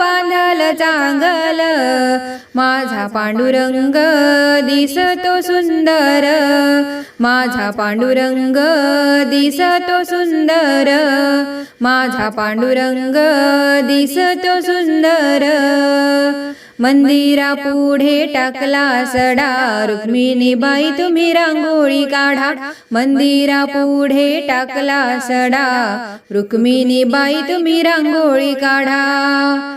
बांधल चांगल. माझा पांडुरंग दिसतो सुंदर. माझा पांडुरंग दिसतो सुंदर. माझा पांडुरंग दिसतो सुंदर. मंदिरा पुढे टाकला सडा. रुक्मिणी बाई तुम्ही रांगोळी काढा. मंदिरा पुढे टाकला सडा. रुक्मिणी बाई तुम्ही रांगोळी काढा.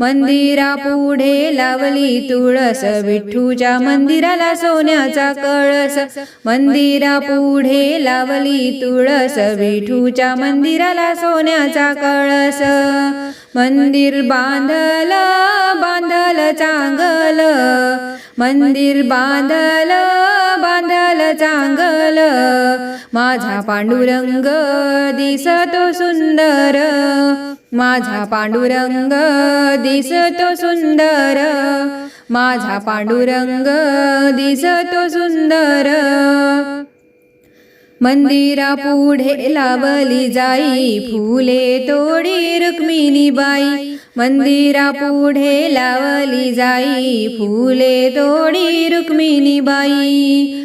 मंदिरा पुढे लावली तुळस विठ्ठूच्या मंदिराला सोन्याचा कळस. मंदिरा पुढे लावली तुळस विठूच्या मंदिराला सोन्याचा कळस. मंदिर बांधल बांधल चांगल. मंदिर बांधल बांधल चांगल. माझा पांडुरंग दिसतो सुंदर. माझा पांडुरंग दिसतो सुंदर. माझा पांडुरंग दिसतो सुंदर. मंदिरा पुढे लावली जाई फुले तोडी रुक्मिणी बाई मंदिरा पुढे लावली जाई फुले तोडी रुक्मिणी बाई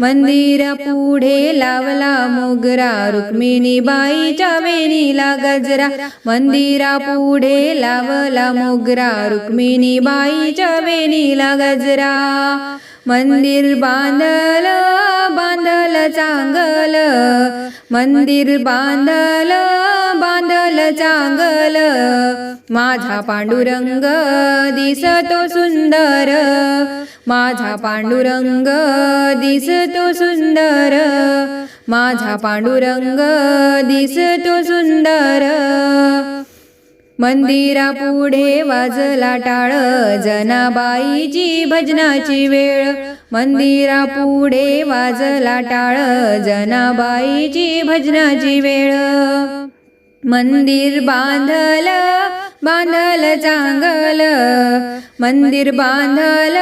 मंदिरा पुढे लावला मोगरा रुक्मिणी बाईच्या वेणीला गजरा. मंदिरा पुढे लावला मोगरा रुक्मिणी बाईच्या वेणीला गजरा. मंदिर बांधल बांधल चांगल. मंदिर बांधल बांधल चांगल. माझा पांडुरंग दिसतो सुंदर. माझा पांडुरंग दिसतो सुंदर. माझा पांडुरंग दिसतो सुंदर. मंदिरा पुढे वाजला टाळ जनाबाईची भजनाची वेळ. मंदिरा पुढे वाजला टाळ जनाबाईची भजनाची वेळ. मंदिर बांधल बांधल चांगल मंदिर बांधल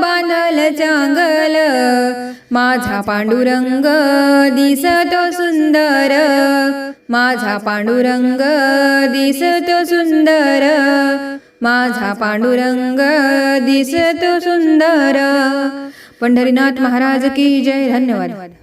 बांधल चांगल माझा पांडुरंग दिसतो सुंदर. माझा पांडुरंग दिसतो सुंदर. माझा पांडुरंग दिसतो सुंदर. पंढरीनाथ महाराज की जय. धन्यवाद.